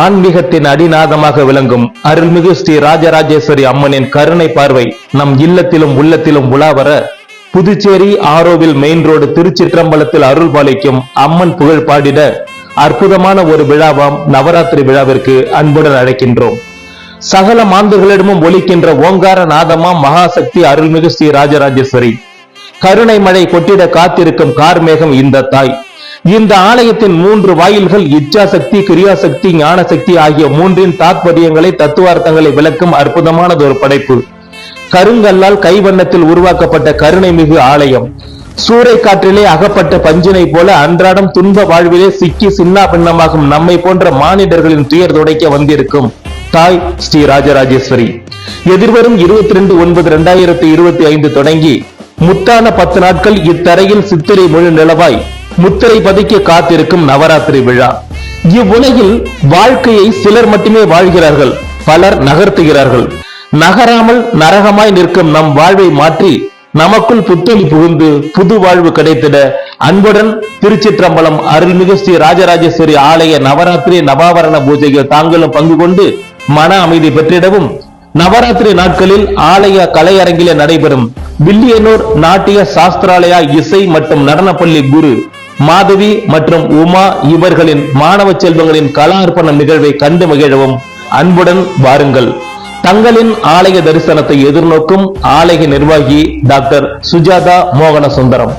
ஆன்மீகத்தின் அடிநாதமாக விளங்கும் அருள்மிகு ஸ்ரீ ராஜராஜேஸ்வரி அம்மனின் கருணை பார்வை நம் இல்லத்திலும் உள்ளத்திலும் உலாவர புதுச்சேரி ஆரோவில் மெயின் ரோடு திருச்சிற்றம்பலத்தில் அருள் பாலிக்கும் அம்மன் புகழ் பாடிட அற்புதமான ஒரு விழாவாம் நவராத்திரி விழாவிற்கு அன்புடன் அழைக்கின்றோம். சகல மாந்தர்களிடமும் ஒலிக்கின்ற ஓங்கார நாதமாம் மகாசக்தி அருள்மிகு ஸ்ரீ ராஜராஜேஸ்வரி. கருணை மழை கொட்டிட காத்திருக்கும் கார்மேகம் இந்த தாய். இந்த ஆலயத்தின் மூன்று வாயில்கள் இச்சாசக்தி கிரியாசக்தி ஞானசக்தி ஆகிய மூன்றின் தாத்பரியங்களை தத்துவார்த்தங்களை விளக்கும் அற்புதமானது ஒரு படைப்பு. கருங்கல்லால் கைவண்ணத்தில் உருவாக்கப்பட்ட கருணை மிகு ஆலயம். சூறை காற்றிலே அகப்பட்ட பஞ்சினை போல அன்றாடம் துன்ப வாழ்விலே சிக்கி சின்னா பின்னமாகும் நம்மை போன்ற மானிடர்களின் துயர் துடைக்க வந்திருக்கும் தாய் ஸ்ரீ ராஜராஜேஸ்வரி. எதிர்வரும் இருபத்தி ரெண்டு ஒன்பது இரண்டாயிரத்தி இருபத்தி ஐந்து தொடங்கி முத்தான பத்து நாட்கள் இத்தரையில் சித்திரை முழு நிலவாய். முத்திரை பதிக்க காத்திருக்கும் நவராத்திரி விழா. இவ்வுலகில் வாழ்க்கையை சிலர் மட்டுமே வாழ்கிறார்கள் பலர் நகர்த்துகிறார்கள். நகராமல் நரகமாய் நிற்கும் நம் வாழ்வை மாற்றி நமக்குள் புத்துணி புகுந்து புது வாழ்வு கிடைத்திட அன்புடன் திருச்சிற்றம்பலம் அருள்மிகு ஸ்ரீ ராஜராஜேஸ்வரி ஆலய நவராத்திரி நவாவரண பூஜையில் தாங்களும் பங்கு கொண்டு மன அமைதி பெற்றிடவும். நவராத்திரி நாட்களில் ஆலய கலையரங்கிலே நடைபெறும் வில்லியனூர் நாட்டிய சாஸ்திராலயா இசை மற்றும் நடனப்பள்ளி குரு மாதவி மற்றும் உமா இவர்களின் மாணவ செல்வங்களின் கலா அர்ப்பண நிகழ்வை கண்டு மகிழவும். அன்புடன் வாருங்கள். தங்களின் ஆலய தரிசனத்தை எதிர்நோக்கும் ஆலய நிர்வாகி டாக்டர் சுஜாதா மோகன சுந்தரம்